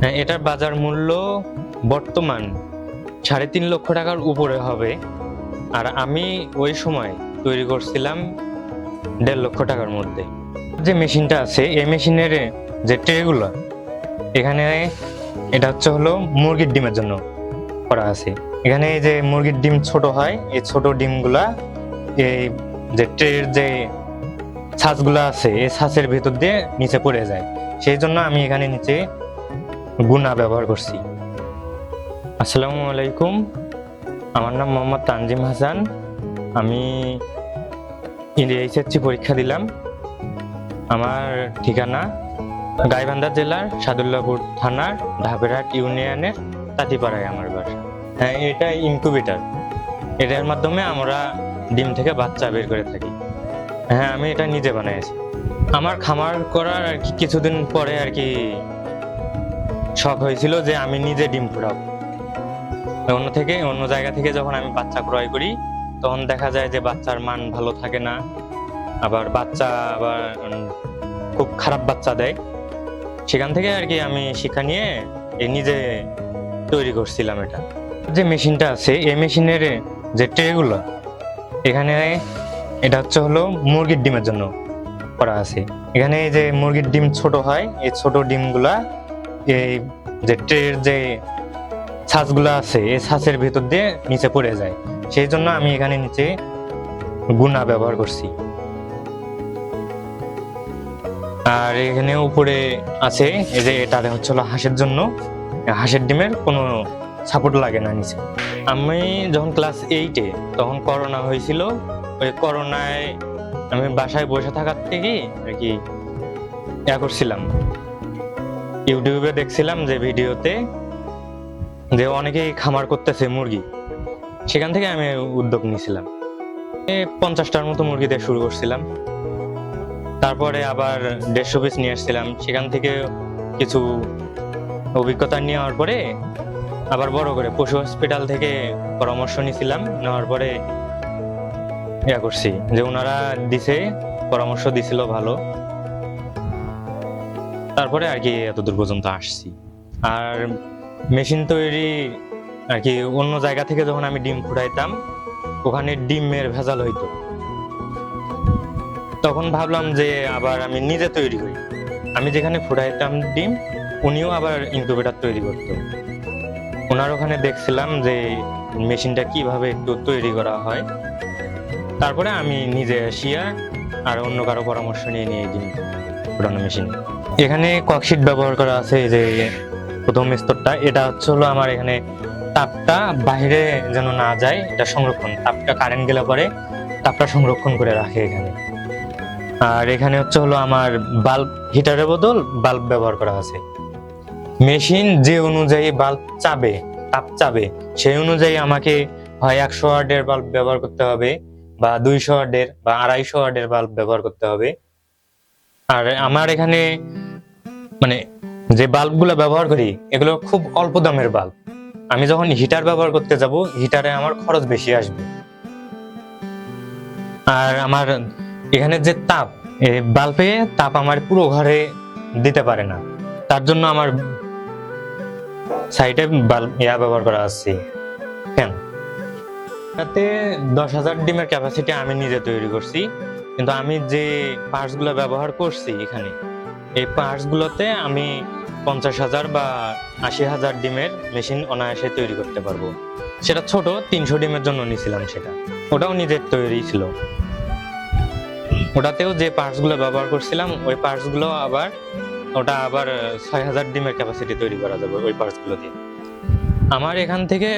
হ্যাঁ এটার বাজার মূল্য বর্তমান সাড়ে তিন লক্ষ টাকার উপরে হবে। আর আমি ওই সময় তৈরি করছিলাম দেড় লক্ষ টাকার মধ্যে। যে মেশিনটা আছে, এই মেশিনের যে ট্রেগুলো, এখানে এটা হচ্ছে হলো মুরগির ডিমের জন্য করা আছে। এখানে যে মুরগির ডিম ছোট হয়, এই ছোট ডিমগুলা, এই যে ট্রের যে ছাঁচগুলো আছে, এই ছাঁচের ভেতর দিয়ে নিচে পড়ে যায়। সেই জন্য আমি এখানে নিচে গুণা ব্যবহার করছি। আসসালামু আলাইকুম। আমার নাম মোহাম্মদ তানজিম হাসান। আমি এইচএসসি পরীক্ষা দিলাম। আমার ঠিকানা গাইবান্ধা জেলার সাদুল্লাপুর থানার ঢাবেরহাট ইউনিয়নের তাঁতিপাড়ায় আমার বাসা। হ্যাঁ এটা ইনকিউবেটর। এটার মাধ্যমে আমরা ডিম থেকে বাচ্চা বের করে থাকি। হ্যাঁ আমি এটা নিজে বানিয়েছি আমার খামার করার আর কি কিছুদিন পরে আর কি শখ হয়েছিল যে আমি নিজে ডিম ফুটাবো। অন্য থেকে, অন্য জায়গা থেকে যখন আমি বাচ্চা ক্রয় করি, তখন দেখা যায় যে বাচ্চার মান ভালো থাকে না। আবার বাচ্চা আবার খুব খারাপ বাচ্চা দেয়। সেখান থেকে আর কি আমি শিক্ষা নিয়ে এই নিজে তৈরি করছিলাম এটা। যে মেশিনটা আছে এই মেশিনের যে ট্রেগুলো, এখানে এটা হচ্ছে হলো মুরগির ডিমের জন্য করা আছে। এখানে যে মুরগির ডিম ছোট হয়, এই ছোট ডিমগুলা এই যে ট্রের যে ছাঁচগুলো আছে, এই ছাঁচের ভেতর দিয়ে নিচে পড়ে যায়। সেই জন্য আমি এখানে নিচে গুণা ব্যবহার করছি। আর এখানে উপরে আছে, এই যে এটা হচ্ছে হাঁসের জন্য। হাঁসের ডিমের কোনো সাপোর্ট লাগে না নিচে। আমি যখন ক্লাস এইটে তখন করোনা হয়েছিল। ওই করোনায় আমি বাসায় বসে থাকার থেকে আর কি ইয়া করছিলাম। ইউটিউবে দেখছিলাম যে ভিডিওতে যে অনেকেই খামার করতেছে মুরগি। সেখান থেকে আমি উদ্যোগ নিয়েছিলাম। পঞ্চাশটার মতো মুরগি দিয়ে শুরু করছিলাম। তারপরে আবার দেড়শো পিস নিয়ে আসছিলাম। সেখান থেকে কিছু অভিজ্ঞতা নেওয়ার পরে আবার বড় করে পশু হসপিটাল থেকে পরামর্শ নিয়েছিলাম। নেওয়ার পরে ইয়া করছি যে ওনারা দিছে, পরামর্শ দিছিল ভালো। তারপরে আর কি এত দূর পর্যন্ত আসছি। আর মেশিন তৈরি আর কি অন্য জায়গা থেকে যখন আমি ডিম ফুটাইতাম, ওখানে ডিমের ভেজাল হইতো। তখন ভাবলাম যে আবার আমি নিজে তৈরি করি। আমি যেখানে ফুটাইতাম ডিম, উনিও আবার ইনকিউবেটর তৈরি করতো। ওনার ওখানে দেখছিলাম যে মেশিনটা কীভাবে একটু তৈরি করা হয়। তারপরে আমি নিজে আসিয়া আর অন্য কারও পরামর্শ নিয়ে নিয়ে ডিম ফুটানো মেশিন এখানে ককশিট ব্যবহার করা আছে যে প্রথম স্তরটা। এটা হচ্ছে হলো আমার এখানে তাপটা বাইরে যেন না যায়, এটা সংরক্ষণ। তাপটা কারেন্ট গেলে পরে তাপটা সংরক্ষণ করে রাখে এখানে। আর এখানে হচ্ছে হলো আমার বাল্ব হিটারের বদল বাল্ব ব্যবহার করা আছে। মেশিন যে অনুযায়ী বাল্ব চাবে, তাপ চাবে, সেই অনুযায়ী আমাকে হয় একশো ওয়ার্ডের বাল্ব ব্যবহার করতে হবে। বা দুইশো ওয়ার্ডের বা আড়াইশো ওয়ার্ডের বাল্ব ব্যবহার করতে হবে। আর আমার এখানে মানে যে বাল্বগুলো ব্যবহার করি, এগুলো খুব অল্প দামের বাল্ব। আমি যখন হিটার ব্যবহার করতে যাব, হিটারে আমার খরচ বেশি আসবে। আর আমার এখানে যে তাপ বাল্বে তাপ আমার পুরো ঘরে দিতে পারে না। তার জন্য আমার সাইডে বাল্ব ইয়া ব্যবহার করা আছে, ফ্যান। তাতে দশ হাজার ডিমের ক্যাপাসিটি আমি নিজে তৈরি করছি। কিন্তু আমি যে পার্টসগুলো ব্যবহার করছি এখানে, এই পার্টস গুলোতে আমি পঞ্চাশ হাজার বা আশি হাজার ডিমের মেশিন অনায়াসে তৈরি করতে পারব। সেটা ছোট, তিনশো ডিমের জন্য নিয়েছিলাম সেটা। ওটাও নিজের তৈরি ছিল। ওটাতেও যে পার্টসগুলো ব্যবহার করছিলাম, ওই পার্টসগুলো আবার, ওটা আবার ছয় হাজার ডিমের ক্যাপাসিটি তৈরি করা যাবে ওই পার্টসগুলো দিয়ে আমার এখান থেকে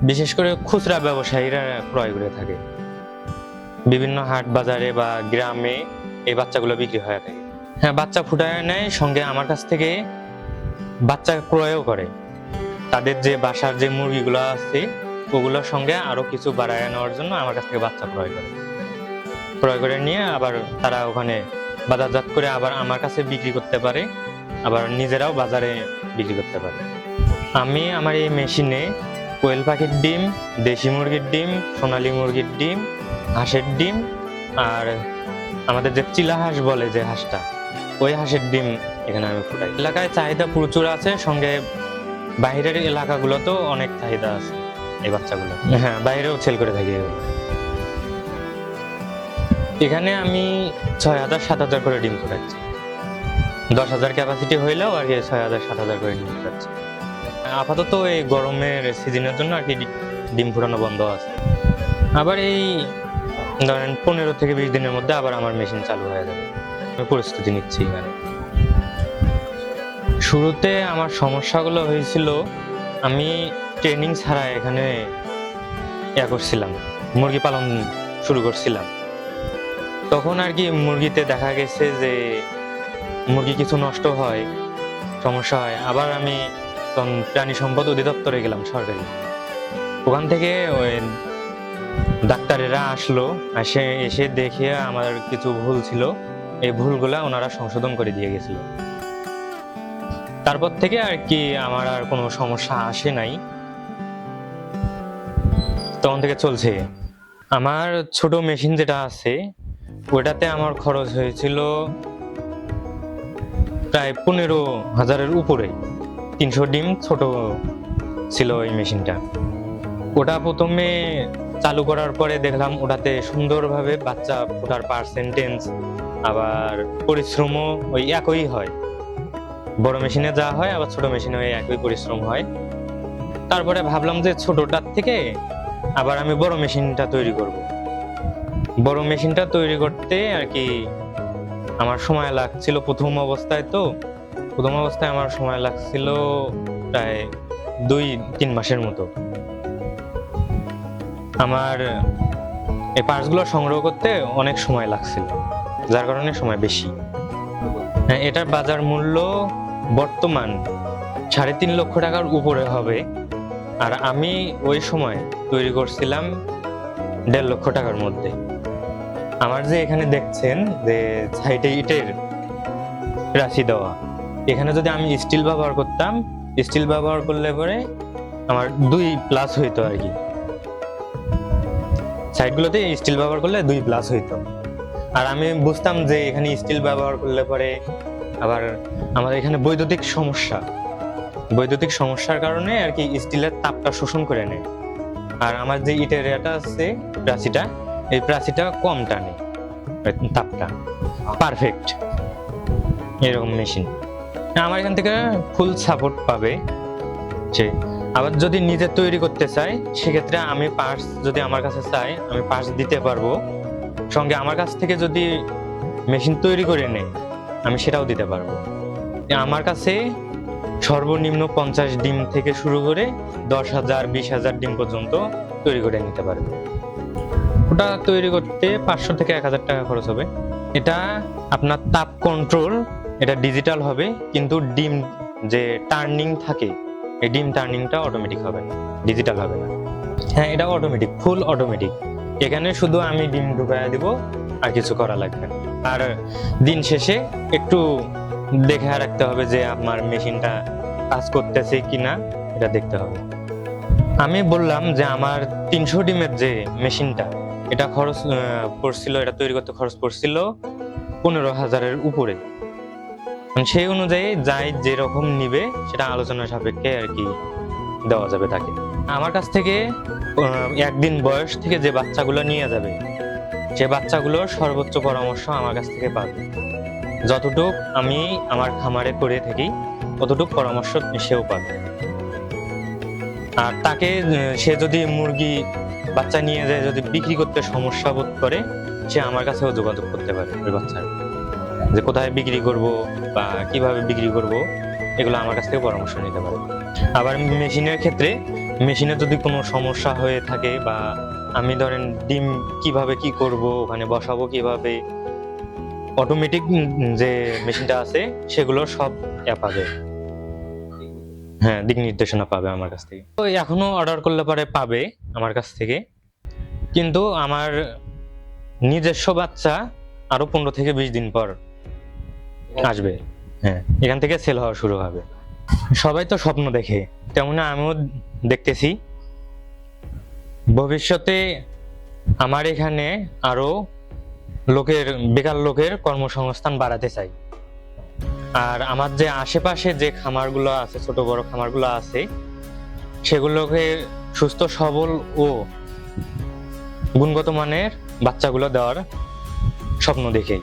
বিশেষ করে খুচরা ব্যবসায়ীরা ক্রয় করে থাকে। বিভিন্ন হাট বাজারে বা গ্রামে এই বাচ্চাগুলো বিক্রি হয়ে থাকে। হ্যাঁ বাচ্চা ফুটায় নেয়, সঙ্গে আমার কাছ থেকে বাচ্চা ক্রয়ও করে। তাদের যে বাসার যে মুরগিগুলো আছে, ওগুলোর সঙ্গে আরও কিছু বাড়ায় নেওয়ার জন্য আমার কাছ থেকে বাচ্চা ক্রয় করে। ক্রয় করে নিয়ে আবার তারা ওখানে বাজারজাত করে আবার আমার কাছে বিক্রি করতে পারে, আবার নিজেরাও বাজারে বিক্রি করতে পারে। আমি আমার এই মেশিনে কোয়েল পাখির ডিম, দেশি মুরগির ডিম, সোনালী মুরগির ডিম, হাঁসের ডিম আর আমাদের যে চিলা হাঁস বলে যে হাঁসটা, ওই হাঁসের ডিম এখানে আমি ফুটাই। এলাকায় চাহিদা প্রচুর আছে, সঙ্গে বাইরের এলাকাগুলোতেও অনেক চাহিদা আছে এই বাচ্চাগুলো। হ্যাঁ বাইরেও সেল করে থাকি। এখানে আমি ছয় হাজার, সাত হাজার করে ডিম ফুটাচ্ছি। দশ হাজার ক্যাপাসিটি হইলেও আর ছয় হাজার, সাত হাজার করে ডিম ফুটাচ্ছি। আপাতত এই গরমের সিজনের জন্য আর কি ডিম ফুটানো বন্ধ আছে। আবার এই ধরেন পনেরো থেকে বিশ দিনের মধ্যে আবার আমার মেশিন চালু হয়ে যাবে। আমি পরিস্থিতি নিচ্ছি এখানে। শুরুতে আমার সমস্যাগুলো হয়েছিল, আমি ট্রেনিং ছাড়া এখানে ইয়া করছিলাম, মুরগি পালন শুরু করছিলাম। তখন আর কি মুরগিতে দেখা গেছে যে মুরগি কিছু নষ্ট হয়, সমস্যা হয়। আবার আমি তখন প্রাণী সম্পদ অধিদপ্তরে গেলাম সরকারি। ওখান থেকে ওই ডাক্তারেরা আসলো এসে এসে দেখে আমার কিছু ভুল ছিল। এই ভুলগুলা ওনারা সংশোধন করে দিয়ে গেছিল। তারপর থেকে আর কি আমার আর কোনো সমস্যা আসে নাই। তখন থেকে চলছে। আমার ছোট মেশিন যেটা আছে, ওটাতে আমার খরচ হয়েছিল প্রায় পনেরো হাজারের উপরে। তিনশো ডিম ছোট ছিল ওই মেশিনটা। ওটা প্রথমে চালু করার পরে দেখলাম ওটাতে সুন্দরভাবে বাচ্চা ফোটার পার্সেন্টেজ আবার পরিশ্রমও ওই একই হয়। বড় মেশিনে যা হয়, আবার ছোট মেশিনে ওই একই পরিশ্রম হয়। তারপরে ভাবলাম যে ছোটটার থেকে আবার আমি বড় মেশিনটা তৈরি করব। বড় মেশিনটা তৈরি করতে আর কি আমার সময় লাগছিল প্রথম অবস্থায় তো। প্রথম অবস্থায় আমার সময় লাগছিল প্রায় দুই, তিন মাসের মতো। আমার এই পার্টসগুলো সংগ্রহ করতে অনেক সময় লাগছিল, যার কারণে সময় বেশি। হ্যাঁ এটার বাজার মূল্য বর্তমান সাড়ে তিন লক্ষ টাকার উপরে হবে, আর আমি ওই সময় তৈরি করছিলাম দেড় লক্ষ টাকার মধ্যে। আমার যে এখানে দেখছেন যে সাইডে ইটের রাশি দেওয়া এখানে যদি আমি স্টিল ব্যবহার করতাম স্টিল ব্যবহার করলে পরে আমার দুই প্লাস হইতো আর কি। সাইডগুলোতে স্টিল ব্যবহার করলে দুই প্লাস হইতো। আর আমি বুঝতাম যে এখানে স্টিল ব্যবহার করলে পরে আবার আমাদের এখানে বৈদ্যুতিক সমস্যা। বৈদ্যুতিক সমস্যার কারণে আর কি স্টিলের তাপটা শোষণ করে নেয়। আর আমার যে ইটের এটা আছে, প্রাচীটা, এই প্রাচীটা কম টানে, তাপটা। পারফেক্ট এরকম মেশিন আমার এখান থেকে ফুল সাপোর্ট পাবে যে আবার যদি নিজে তৈরি করতে চাই সেক্ষেত্রে আমি পার্টস যদি আমার কাছে চাই আমি পার্টস দিতে পারব। সঙ্গে আমার কাছ থেকে যদি মেশিন তৈরি করে নেয়, আমি সেটাও দিতে পারব। আমার কাছে সর্বনিম্ন পঞ্চাশ ডিম থেকে শুরু করে দশ হাজার, বিশ হাজার ডিম পর্যন্ত তৈরি করে নিতে পারবে। ওটা তৈরি করতে পাঁচশো থেকে এক হাজার টাকা খরচ হবে। এটা আপনার তাপ কন্ট্রোল এটা ডিজিটাল হবে, কিন্তু ডিম যে টার্নিং থাকে, এই ডিম টার্নিংটা অটোমেটিক হবে না ডিজিটাল হবে না। হ্যাঁ এটা অটোমেটিক ফুল অটোমেটিক এখানে শুধু আমি ডিম ঢুকাইয়া দিব, আর কিছু করা লাগবে আর দিন শেষে একটু দেখে রাখতে হবে যে আমার মেশিনটা কাজ করতেছে কিনা, এটা দেখতে হবে। আমি বললাম যে আমার তিনশো ডিমের যে মেশিনটা, এটা খরচ পড়ছিল, এটা তৈরি করতে খরচ পড়ছিল পনেরো হাজারের উপরে। সেই অনুযায়ী যাই যেরকম নিবে, সেটা আলোচনা সাপেক্ষে আর কি দেওয়া যাবে তাকে। আমার কাছ থেকে একদিন বয়স থেকে যে বাচ্চাগুলো নিয়ে যাবে, সে বাচ্চাগুলোর সর্বোচ্চ পরামর্শ আমার কাছ থেকে পাবে। যতটুক আমি আমার খামারে করে থাকি, ততটুক পরামর্শ সেও পাবে। আর তাকে, সে যদি মুরগি বাচ্চা নিয়ে যায়, যদি বিক্রি করতে সমস্যা বোধ করে, সে আমার কাছেও যোগাযোগ করতে পারে ওই বাচ্চার। যে কোথায় বিক্রি করব বা কীভাবে বিক্রি করব, এগুলো আমার কাছ থেকে পরামর্শ নিতে পারে। আবার মেশিনের ক্ষেত্রে, মেশিনে যদি কোনো সমস্যা হয়ে থাকে বা আমি ধরেন ডিম কীভাবে কি করব, ওখানে বসাবো কীভাবে অটোমেটিক যে মেশিনটা আছে, সেগুলো সব ইয়া পাবে। হ্যাঁ দিক নির্দেশনা পাবে আমার কাছ থেকে। তো এখনও অর্ডার করলে পরে পাবে আমার কাছ থেকে। কিন্তু আমার নিজস্ব বাচ্চা আরও পনেরো থেকে বিশ দিন পর আসবে। হ্যাঁ। এখান থেকে সেল হওয়া শুরু হবে। সবাই তো স্বপ্ন দেখে তেমন আমিও দেখতেছি। ভবিষ্যতে আমার এখানে আরও লোকের বেকার লোকের কর্মসংস্থান বাড়াতে চাই। আর আমার যে আশেপাশে যে খামারগুলো আছে ছোট বড় খামারগুলো আছে সেগুলোকে সুস্থ সবল ও গুণগত মানের বাচ্চাগুলো দেওয়ার স্বপ্ন দেখেই